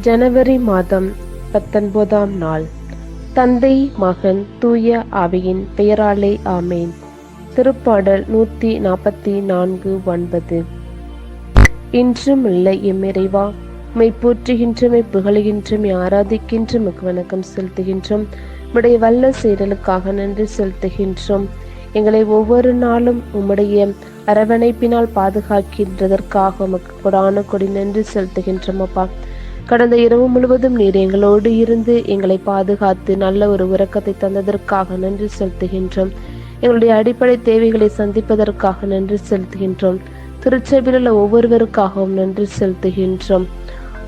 ஜனவரி மாதம் பத்தொன்பதாம் நாள். தந்தை மகன் தூய ஆவியின் பெயராலே ஆமேன். திருப்பாடல் நூற்றி நாற்பத்தி நான்கு ஒன்பது. இன்றும் இல்லை எம்மிறைவா மெய் போற்றுகின்றோம் மெய் புகழுகின்றோம் மெய் ஆராதிக்கின்றோம் வணக்கம் செலுத்துகின்றோம். உடைய வல்ல செயலுக்காக நன்றி செலுத்துகின்றோம். எங்களை ஒவ்வொரு நாளும் உம்முடைய அரவணைப்பினால் பாதுகாக்கின்றதற்காக உமக்கு கொடான கொடி நன்றி செலுத்துகின்றோம் அப்பா. கடந்த இரவு முழுவதும் நீர் எங்களோடு இருந்து எங்களை பாதுகாத்து நல்ல ஒரு உறக்கத்தை தந்ததற்காக நன்றி செலுத்துகின்றோம். எங்களுடைய அடிப்படை தேவைகளை சந்திப்பதற்காக நன்றி செலுத்துகின்றோம். திருச்சபையில் உள்ள ஒவ்வொருவருக்காகவும் நன்றி செலுத்துகின்றோம்.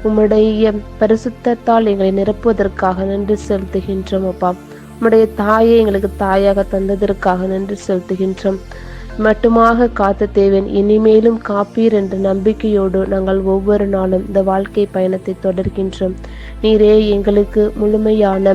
உம்முடைய பரிசுத்தத்தால் எங்களை நிரப்புவதற்காக நன்றி செலுத்துகின்றோம் அப்பா. உம்முடைய தாயை எங்களுக்கு தாயாக தந்ததற்காக நன்றி செலுத்துகின்றோம். மட்டுமாக காத்த தேவன் இனிமேலும் காப்பீர் என்ற நம்பிக்கையோடு நாங்கள் ஒவ்வொரு நாளும் இந்த வாழ்க்கை பயணத்தை தொடர்கின்றோம். நீரே எங்களுக்கு முழுமையான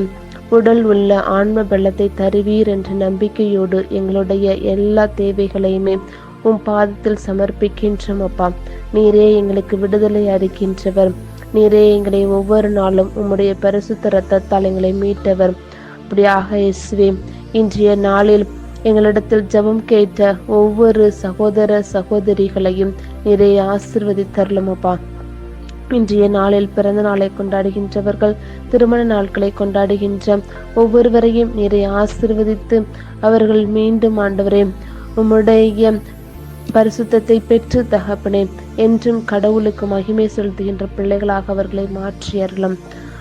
உடல் உள்ள ஆன்ம பலத்தை தருவீர் என்ற நம்பிக்கையோடு எங்களுடைய எல்லா தேவைகளையுமே உம் பாதத்தில் சமர்ப்பிக்கின்றோம் அப்பா. நீரே எங்களுக்கு விடுதலை அளிக்கின்றவர். நீரே எங்களை ஒவ்வொரு நாளும் உம்முடைய பரிசுத்த ரத்தத்தால் எங்களை மீட்டவர். அப்படியாக இயேசுவே இன்றைய நாளில் எங்களிடத்தில் ஜெபம் கேட்ட ஒவ்வொரு சகோதர சகோதரிகளையும் நிறைய ஆசிர்வதித்தரலும் அப்பா இன்றைய நாளில் பிறந்த நாளை கொண்டாடுகின்றவர்கள் திருமண நாட்களை கொண்டாடுகின்ற ஒவ்வொருவரையும் நிறைய ஆசிர்வதித்து அவர்கள் மீண்டும் ஆண்டவரே உம்முடைய பரிசுத்தத்தை பெற்று தகப்பனே என்றும் கடவுளுக்கு மகிமை செலுத்துகின்ற பிள்ளைகளாக அவர்களை மாற்றி அருளும்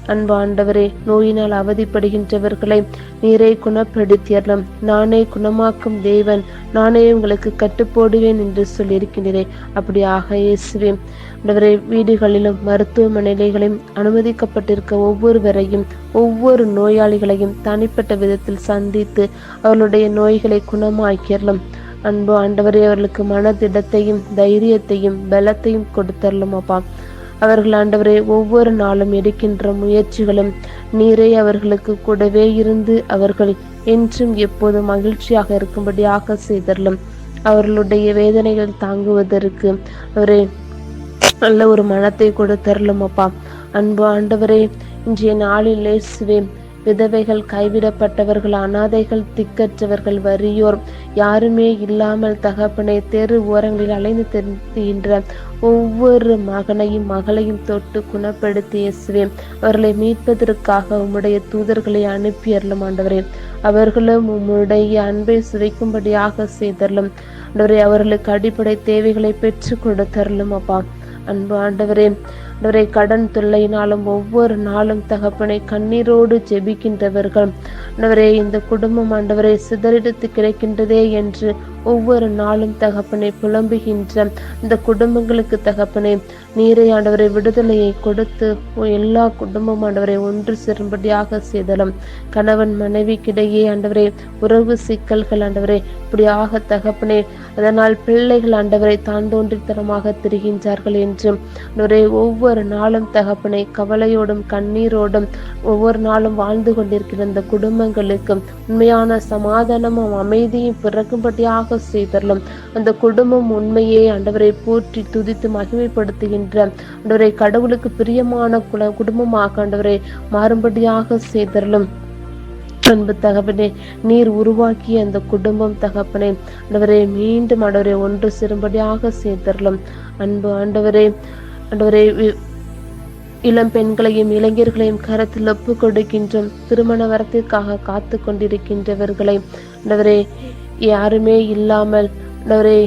அன்பு ஆண்டவரே நோயினால் அவதிப்படுகின்றவர்களை நீரை குணப்படுத்தியறலாம் நானே குணமாக்கும் தேவன் நானே உங்களுக்கு கட்டுப்போடுவேன் என்று சொல்லியிருக்கின்றேன் அப்படியாக இயேசுவே ஆண்டவரே வீடுகளிலும் மருத்துவமனைகளையும் அனுமதிக்கப்பட்டிருக்க ஒவ்வொருவரையும் ஒவ்வொரு நோயாளிகளையும் தனிப்பட்ட விதத்தில் சந்தித்து அவர்களுடைய நோய்களை குணமாக்கிறலாம் அன்பு ஆண்டவரே அவர்களுக்கு மனதிடத்தையும் தைரியத்தையும் பலத்தையும் கொடுத்தரலும் அப்பா அவர்கள் ஆண்டவரே ஒவ்வொரு நாளும் எடுக்கின்ற முயற்சிகளும் நீரே அவர்களுக்கு கூடவே இருந்து அவர்கள் என்றும் எப்போதும் மகிழ்ச்சியாக இருக்கும்படியாக செய்தரலும். அவர்களுடைய வேதனைகள் தாங்குவதற்கு அவரே நல்ல ஒரு மனத்தை கொடுத்தரலும் அப்பா. அன்பு ஆண்டவரே இன்றைய நாளில் இயேசுவே விதவைகள் கைவிடப்பட்டவர்கள் அனாதைகள் திக்கற்றவர்கள் வறியோர் யாருமே இல்லாமல் தகப்பனை தெரு ஓரங்களில் அலைந்து தெரிந்துகின்ற ஒவ்வொரு மகனையும் மகளையும் தொட்டு குணப்படுத்தி இயேசுவே அவர்களை மீட்பதற்காக உம்முடைய தூதர்களை அனுப்பி அருளும் ஆண்டவரே. அவர்களும் உம்முடைய அன்பை சுவைக்கும்படியாக செய்தரலும் ஆண்டவரே. அவர்களுக்கு அடிப்படை தேவைகளை பெற்று கொடுத்தரலும் அப்பா. அன்பு ஆண்டவரே. ஆண்டவரை கடன் தொல்லையினாலும் ஒவ்வொரு நாளும் தகப்பனை கண்ணீரோடு ஜெபிக்கின்றவர்கள். ஆண்டவரே இந்த குடும்பம் ஆண்டவரை சிதறெடுத்து கிடைக்கின்றதே என்று ஒவ்வொரு நாளும் தகப்பனை புலம்புகின்ற இந்த குடும்பங்களுக்கு தகப்பனை நீரை ஆண்டவரை விடுதலையை கொடுத்து எல்லா குடும்பம் ஆண்டவரை ஒன்று சேரும்படியாக செய்தலும். கணவன் மனைவிக்கிடையே ஆண்டவரை உறவு சிக்கல்கள் ஆண்டவரை இப்படியாக தகப்பனே அதனால் பிள்ளைகள் ஆண்டவரை தான் தோன்றித்தனமாக திரிகின்றார்கள் என்று. ஆண்டவரே ஒவ்வொரு நாளும் தகப்பனை கவலையோடும் கண்ணீரோடும் ஒவ்வொரு நாளும் வாழ்ந்து கொண்டிருக்கிற இந்த குடும்பங்களுக்கு உண்மையான சமாதானமும் அமைதியும் பிறக்கும்படியாக செய்தரலும். அந்த குடும்பம் உண்மையே ஆண்டவரை போற்றி துதித்து மகிமைப்படுத்துகின்ற ஆண்டவரை கடவுளுக்கு பிரியமான குல குடும்பமாக ஆண்டவரை மாறும்படியாக செய்தரலும். அன்பு தகப்பனே நீர் உருவாக்கிய அந்த குடும்பம் தகப்பனே ஆண்டவரே மீண்டும் ஆண்டவரை ஒன்று சிறும்படியாக செய்தரலும். அன்பு ஆண்டவரே ஆண்டவரே இளம் பெண்களையும் இளைஞர்களையும் கரத்தில் ஒப்பு கொடுக்கின்றோம் திருமண வரத்திற்காக காத்து கொண்டிருக்கின்றவர்களை ஆண்டவரே யாருமே இல்லாமல் ஆண்டவரே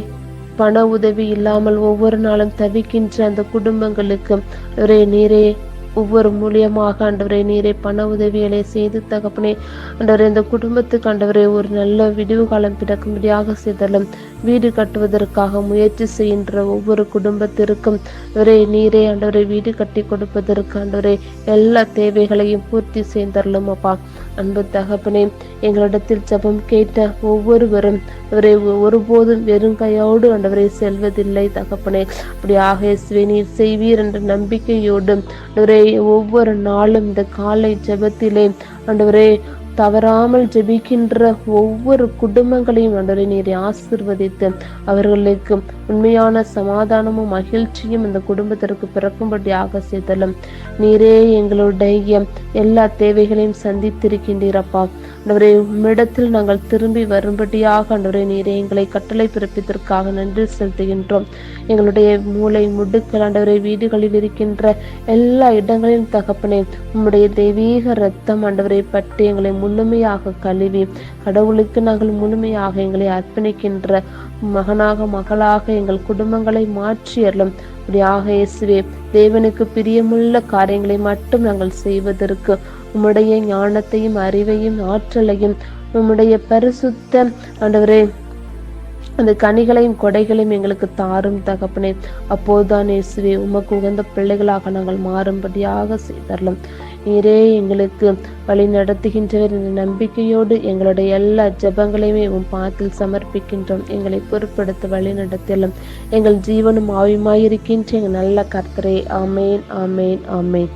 பண உதவி இல்லாமல் ஒவ்வொரு நாளும் தவிக்கின்ற அந்த குடும்பங்களுக்கு ஒரே நீரே ஒவ்வொரு மூலியமாக ஆண்டவரே நீரை பண உதவிகளை செய்து தகப்பனே ஆண்டவரே இந்த குடும்பத்துக்கு ஆண்டவரே ஒரு நல்ல விடிவு காலம் பிறக்கும்படியாக செய்தலும் வீடு கட்டுவதற்காக முயற்சி செய்கின்ற ஒவ்வொரு குடும்பத்திற்கும் ஒரே நீரே ஆண்டவரை வீடு கட்டி கொடுப்பதற்கு ஆண்டவரே எல்லா தேவைகளையும் பூர்த்தி செய்தரலும் அப்பா அன்பு தகப்பனே எங்களிடத்தில் ஜபம் கேட்ட ஒவ்வொருவரும் அவரை ஒருபோதும் வெறும் கையோடு ஆண்டவரை செல்வதில்லை தகப்பனே. அப்படி ஆகேஸ்வே நீர் செய்வீர் என்ற நம்பிக்கையோடு ஆண்டவரே ஒவ்வொரு நாளும் இந்த காலை ஜபத்திலே ஆண்டவரே தவறாமல் ஜெபிக்கின்ற ஒவ்வொரு குடும்பங்களையும் ஆண்டவரே நீரை ஆசிர்வதித்து அவர்களுக்கு உண்மையான சமாதானமும் மகிழ்ச்சியும் இந்த குடும்பத்திற்கு பிறக்கும்படியாக செய்தலும். நீரே எங்களுடைய எல்லா தேவைகளையும் சந்தித்திருக்கின்றீரப்பா ஆண்டவரே உம்மிடத்தில் நாங்கள் திரும்பி வரும்படியாக ஆண்டவரே நீரே எங்களை கட்டளை பிறப்பித்தற்காக நன்றி செலுத்துகின்றோம். எங்களுடைய மூளை முடுக்கள் ஆண்டவரே வீடுகளில் இருக்கின்ற எல்லா இடங்களிலும் தகப்பனே உம்முடைய தெய்வீக ரத்தம் ஆண்டவரை பற்றி எங்களை முழுமையாக கழுவி கடவுளுக்கு நாங்கள் முழுமையாக எங்களை அர்ப்பணிக்கின்ற மகனாக மகளாக எங்கள் குடும்பங்களை மாற்றி அருளும். அப்படியாக இயேசுவே தேவனுக்கு பிரியமுள்ள காரியங்களை மட்டும் நாங்கள் செய்வதற்கு உம்முடைய ஞானத்தையும் அறிவையும் ஆற்றலையும் உம்முடைய பரிசுத்த ஆண்டவரே அந்த கனிகளையும் கொடைகளையும் எங்களுக்கு தாரும் தகப்பனே. அப்போதுதான் இயேசுவே உமக்கு உகந்த பிள்ளைகளாக நாங்கள் மாறும்படியாக செய்தரலாம். நீரே எங்களுக்கு வழி நடத்துகின்றவர் என்ற நம்பிக்கையோடு எங்களுடைய எல்லா ஜபங்களையுமே உன் பாத்தில் சமர்ப்பிக்கின்றோம். எங்களை பொறுப்படுத்த வழி நடத்தலும் எங்கள் ஜீவனும் ஆவியுமாயிருக்கின்ற எங்கள் நல்ல கர்த்தரே. ஆமேன் ஆமேன் ஆமேன்.